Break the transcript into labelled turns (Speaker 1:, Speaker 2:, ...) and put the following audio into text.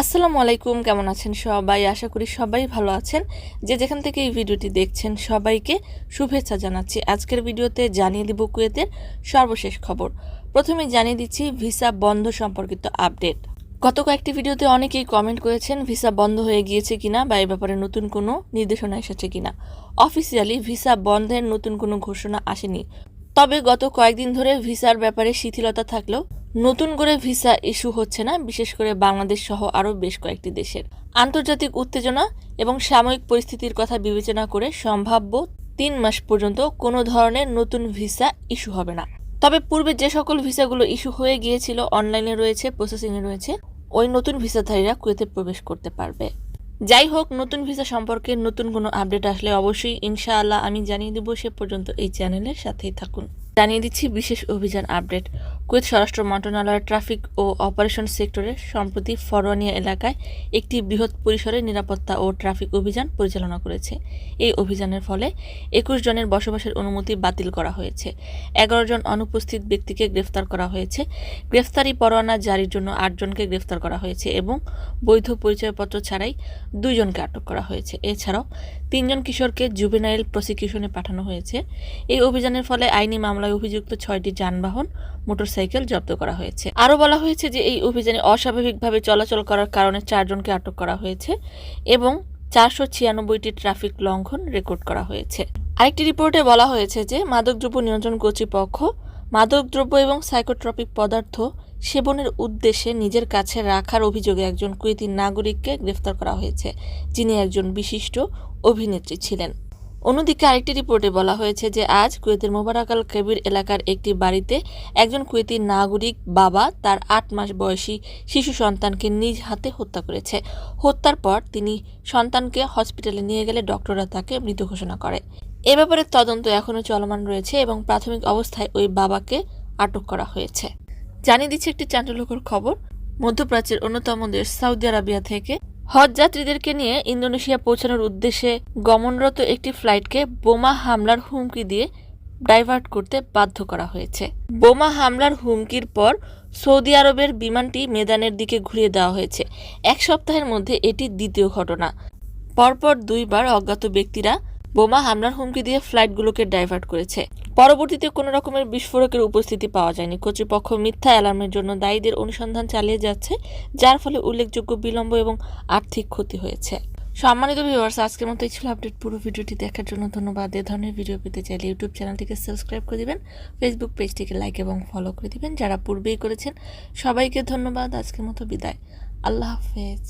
Speaker 1: আসসালামু আলাইকুম, কেমন আছেন সবাই? আশা করি সবাই ভালো আছেন। যে যেখান থেকে এই ভিডিওটি দেখছেন সবাইকে শুভেচ্ছা জানাচ্ছি। আজকের ভিডিওতে জানিয়ে দিব কুয়েতের সর্বশেষ খবর। প্রথমে জানিয়ে দিচ্ছি ভিসা বন্ধ সম্পর্কিত আপডেট। গত কয়েকটি ভিডিওতে অনেকেই কমেন্ট করেছেন, ভিসা বন্ধ হয়ে গিয়েছে কিনা বা এই ব্যাপারে নতুন কোনো নির্দেশনা এসেছে কিনা। অফিসিয়ালি ভিসা বন্ধের নতুন কোনো ঘোষণা আসেনি। তবে গত কয়েকদিন ধরে ভিসার ব্যাপারে শিথিলতা থাকলেও নতুন করে ভিসা ইস্যু হচ্ছে না, বিশেষ করে বাংলাদেশ সহ আরও বেশ কয়েকটি দেশের। আন্তর্জাতিক উত্তেজনা এবং সাময়িক পরিস্থিতির কথা বিবেচনা করে সম্ভাব্য তিন মাস পর্যন্ত কোনো ধরনের নতুন ভিসা ইস্যু হবে না। তবে পূর্বে যে সকল ভিসাগুলো ইস্যু হয়ে গিয়েছিল, অনলাইনে রয়েছে, প্রসেসিংয়ে রয়েছে, ওই নতুন ভিসাধারীরা কুয়েতে প্রবেশ করতে পারবে। যাই হোক, নতুন ভিসা সম্পর্কে নতুন কোনো আপডেট আসলে অবশ্যই ইনশাআল্লাহ আমি জানিয়ে দেবো। সে পর্যন্ত এই চ্যানেলের সাথেই থাকুন। জানিয়ে দিচ্ছি বিশেষ অভিযান আপডেট। কুয়েত স্বরাষ্ট্র মন্ত্রণালয়ের ট্রাফিক ও অপারেশন সেক্টরে সম্প্রতি ফরওয়ানিয়া এলাকায় একটি বৃহৎ পরিসরে নিরাপত্তা ও ট্রাফিক অভিযান পরিচালনা করেছে। এই অভিযানের ফলে একুশ জনের বসবাসের অনুমতি বাতিল করা হয়েছে। এগারো জন অনুপস্থিত ব্যক্তিকে গ্রেফতার করা হয়েছে। গ্রেফতারি পরোয়ানা জারির জন্য আটজনকে গ্রেফতার করা হয়েছে এবং বৈধ পরিচয়পত্র ছাড়াই দুইজনকে আটক করা হয়েছে। এছাড়াও তিনজন কিশোরকে জুবেনাইল প্রসিকিউশনে পাঠানো হয়েছে। এই অভিযানের ফলে আইনি মামলায় অভিযুক্ত ছয়টি যানবাহন, মোটরসাইকেল জব্দ করা হয়েছে। আরও বলা হয়েছে যে, এই অভিযানে অস্বাভাবিকভাবে চলাচল করার কারণে চারজনকে আটক করা হয়েছে এবং চারশো ছিয়ানব্বইটি ট্রাফিক লঙ্ঘন রেকর্ড করা হয়েছে। আরেকটি রিপোর্টে বলা হয়েছে যে, মাদকদ্রব্য নিয়ন্ত্রণ কর্তৃপক্ষ মাদকদ্রব্য এবং সাইকোট্রপিক পদার্থ সেবনের উদ্দেশ্যে নিজের কাছে রাখার অভিযোগে একজন কুয়েতি নাগরিককে গ্রেফতার করা হয়েছে, যিনি একজন বিশিষ্ট অভিনেত্রী ছিলেন। অন্যদিকে আরেকটি রিপোর্টে বলা হয়েছে যে আজ কুয়েতের মোবারক আল কবির এলাকার একটি বাড়িতে একজন কুয়েতি নাগরিক বাবা, তার আট মাস বয়সী শিশু সন্তানকে নিজ হাতে হত্যা করেছে। হত্যার পর তিনি সন্তানকে হসপিটালে নিয়ে গেলে ডক্টররা তাকে মৃত ঘোষণা করে। এ ব্যাপারে তদন্ত এখনও চলমান রয়েছে এবং প্রাথমিক অবস্থায় ওই বাবাকে আটক করা হয়েছে। জানিয়ে দিচ্ছে একটি চাঞ্চল্যকর খবর। মধ্যপ্রাচ্যের অন্যতম দেশ সৌদি আরবিয়া থেকে হজ যাত্রীদেরকে নিয়ে ইন্দোনেশিয়া পৌঁছানোর উদ্দেশ্যে গমনরত একটি ফ্লাইটকে বোমা হামলার হুমকি দিয়ে ডাইভার্ট করতে বাধ্য করা হয়েছে। বোমা হামলার হুমকির পর সৌদি আরবের বিমানটি মেদানের দিকে ঘুরিয়ে দেওয়া হয়েছে। এক সপ্তাহের মধ্যে এটি দ্বিতীয় ঘটনা। পরপর দুইবার অজ্ঞাত ব্যক্তিরা বোমা হামলার হুমকি দিয়ে ফ্লাইটগুলোকে ডাইভার্ট করেছে। পরবর্তীতে কোনো রকমের বিস্ফোরকের উপস্থিতি পাওয়া যায়নি। কর্তৃপক্ষ মিথ্যা অ্যালার্মের জন্য দায়ীদের অনুসন্ধান চালিয়ে যাচ্ছে, যার ফলে উল্লেখযোগ্য বিলম্ব এবং আর্থিক ক্ষতি হয়েছে। সম্মানিত ভিউয়ার্স আজকের মতো ছিল আপডেট পুরো ভিডিওটি দেখার জন্য ধন্যবাদ। এ ধরনের ভিডিও পেতে চাইলে ইউটিউব চ্যানেলটিকে সাবস্ক্রাইব করে দিবেন ফেসবুক পেজটিকে লাইক এবং ফলো করে দিবেন। যারা পূর্বেই করেছেন, সবাইকে ধন্যবাদ। আজকের মতো বিদায়। আল্লাহ হাফেজ।